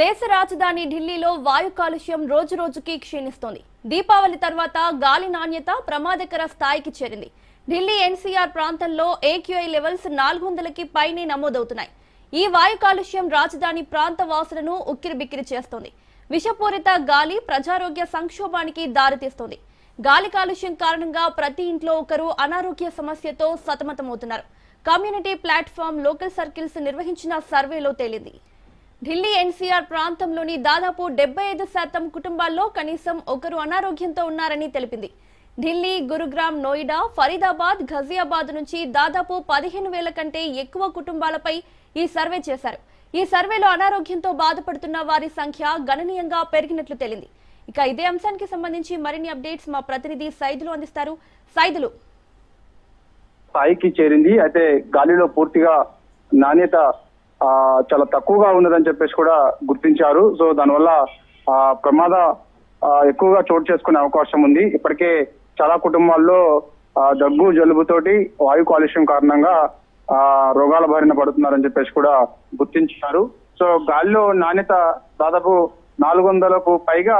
దేశ రాజధాని ఢిల్లీలో వాయు కాలుష్యం రోజు రోజుకి క్షీణిస్తోంది. దీపావళి తర్వాత గాలి నాణ్యత ప్రమాదకర స్థాయికి చేరింది. ఢిల్లీ ఎన్సీఆర్ ప్రాంతంలో ఏక్యూఐ లెవెల్స్ నాలుగు వందలకి పైనే నమోదవుతున్నాయి. ఈ వాయు కాలుష్యం రాజధాని ప్రాంత వాసులను ఉక్కిరిబిక్కిరి చేస్తోంది. విషపూరిత గాలి ప్రజారోగ్య సంక్షోభానికి దారితీస్తోంది. గాలి కాలుష్యం కారణంగా ప్రతి ఇంట్లో ఒకరు అనారోగ్య సమస్యతో సతమతమవుతున్నారు. కమ్యూనిటీ ప్లాట్ఫామ్ లోకల్ సర్కిల్స్ నిర్వహించిన సర్వేలో తేలింది. ఢిల్లీ ఎన్సీఆర్ ప్రాంతంలోని దాదాపు డెబ్బై ఐదు శాతం కుటుంబాల్లో కనీసం ఒకరు అనారోగ్యంతో ఉన్నారని తెలిపింది. ఢిల్లీ గురుగ్రామ్ నోయిడా ఫరీదాబాద్ ఘజియాబాద్ నుంచి దాదాపు పదిహేను వేల కంటే ఎక్కువ కుటుంబాలపై ఈ సర్వే చేశారు. ఈ సర్వేలో అనారోగ్యంతో బాధపడుతున్న వారి సంఖ్య గణనీయంగా పెరిగినట్లు తేలింది. ఇక ఇదే అంశానికి సంబంధించి మరిన్ని అప్డేట్స్ మా ప్రతినిధి సైదులు అందిస్తారు. సైదులు. స్థాయికి చేరింది. అయితే గాలిలో పూర్తిగా నాణ్యత చాలా తక్కువగా ఉన్నదని చెప్పేసి కూడా గుర్తించారు. సో దానివల్ల ఆ, ప్రమాద ఎక్కువగా చోటు చేసుకునే అవకాశం ఉంది. ఇప్పటికే చాలా కుటుంబాల్లో దగ్గు జలుబుతోటి వాయు కాలుష్యం కారణంగా ఆ, రోగాల బారిన పడుతున్నారని చెప్పేసి కూడా గుర్తించారు. సో గాలిలో నాణ్యత దాదాపు నాలుగు వందలకు పైగా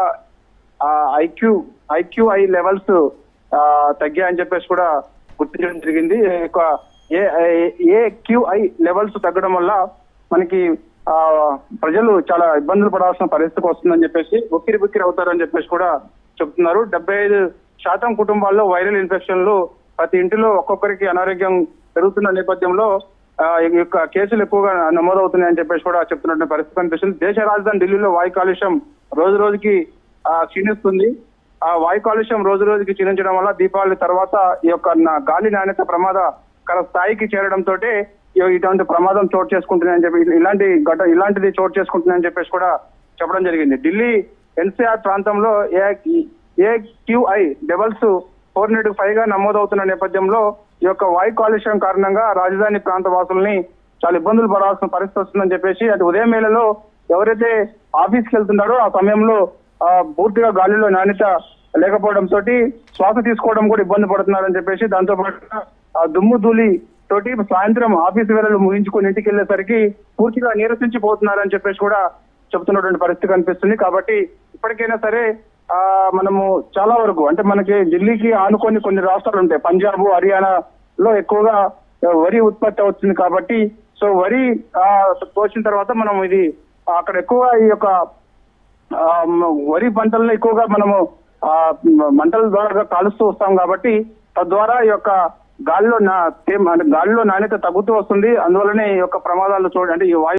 ఐక్యూ ఐక్యూఐ లెవెల్స్ తగ్గాయని చెప్పేసి కూడా గుర్తించడం జరిగింది. ఈ ఏ క్యూఐ లెవెల్స్ తగ్గడం వల్ల మనకి ఆ ప్రజలు చాలా ఇబ్బందులు పడాల్సిన పరిస్థితికి వస్తుందని చెప్పేసి ఉక్కిరి బుక్కిరి అవుతారని చెప్పేసి కూడా చెప్తున్నారు. డెబ్బై ఐదు శాతం కుటుంబాల్లో వైరల్ ఇన్ఫెక్షన్లు ప్రతి ఇంటిలో ఒక్కొక్కరికి అనారోగ్యం పెరుగుతున్న నేపథ్యంలో ఆ, ఈ యొక్క కేసులు ఎక్కువగా నమోదవుతున్నాయని చెప్పేసి కూడా చెప్తున్న పరిస్థితి కనిపిస్తుంది. దేశ రాజధాని ఢిల్లీలో వాయు కాలుష్యం రోజు రోజుకి క్షీణిస్తుంది. ఆ వాయు కాలుష్యం రోజు రోజుకి క్షీణించడం వల్ల దీపావళి తర్వాత ఈ యొక్క నా- గాలి నాణ్యత ప్రమాదకర స్థాయికి చేరడంతో ఇటువంటి ప్రమాదం చోటు చేసుకుంటుందని చెప్పి ఇలాంటి ఘట ఇలాంటిది చోటు చేసుకుంటుందని చెప్పేసి కూడా చెప్పడం జరిగింది. ఢిల్లీ ఎన్సీఆర్ ప్రాంతంలో ఏ ఏక్యూఐ డబల్స్ ఫోర్ హండ్రెడ్ ఫైవ్గా నమోదవుతున్న నేపథ్యంలో ఈ యొక్క వాయు కాలుష్యం కారణంగా రాజధాని ప్రాంత వాసుల్ని చాలా ఇబ్బందులు పడాల్సిన పరిస్థితి వస్తుందని చెప్పేసి అటు ఉదయం వేళలో ఎవరైతే ఆఫీస్కి వెళ్తున్నారో ఆ సమయంలో పూర్తిగా గాలిలో నాణ్యత లేకపోవడం తోటి శ్వాస తీసుకోవడం కూడా ఇబ్బంది పడుతున్నారని చెప్పేసి దాంతో పాటు ఆ దుమ్ము ధూళి తోటి సాయంత్రం ఆఫీస్ వేళలు ముగించుకొని ఇంటికి వెళ్ళేసరికి పూర్తిగా నీరసించిపోతున్నారని చెప్పేసి కూడా చెబుతున్నటువంటి పరిస్థితి కనిపిస్తుంది. కాబట్టి ఇప్పటికైనా సరే ఆ మనము చాలా వరకు అంటే మనకి ఢిల్లీకి ఆనుకొని కొన్ని రాష్ట్రాలు ఉంటాయి. పంజాబ్ హర్యానాలో ఎక్కువగా వరి ఉత్పత్తి అవుతుంది కాబట్టి సో వరి ఆ, తర్వాత మనం ఇది అక్కడ ఎక్కువ ఈ యొక్క వరి పంటలను ఎక్కువగా మనము ఆ మంటల ద్వారా కాలుస్తూ వస్తాం కాబట్టి తద్వారా ఈ యొక్క గాలిలో నా తేమ- గాలిలో నాణ్యత తగ్గుతూ వస్తుంది. అందువల్లనే ఈ యొక్క ప్రమాదాలు చూడండి ఈ వాయు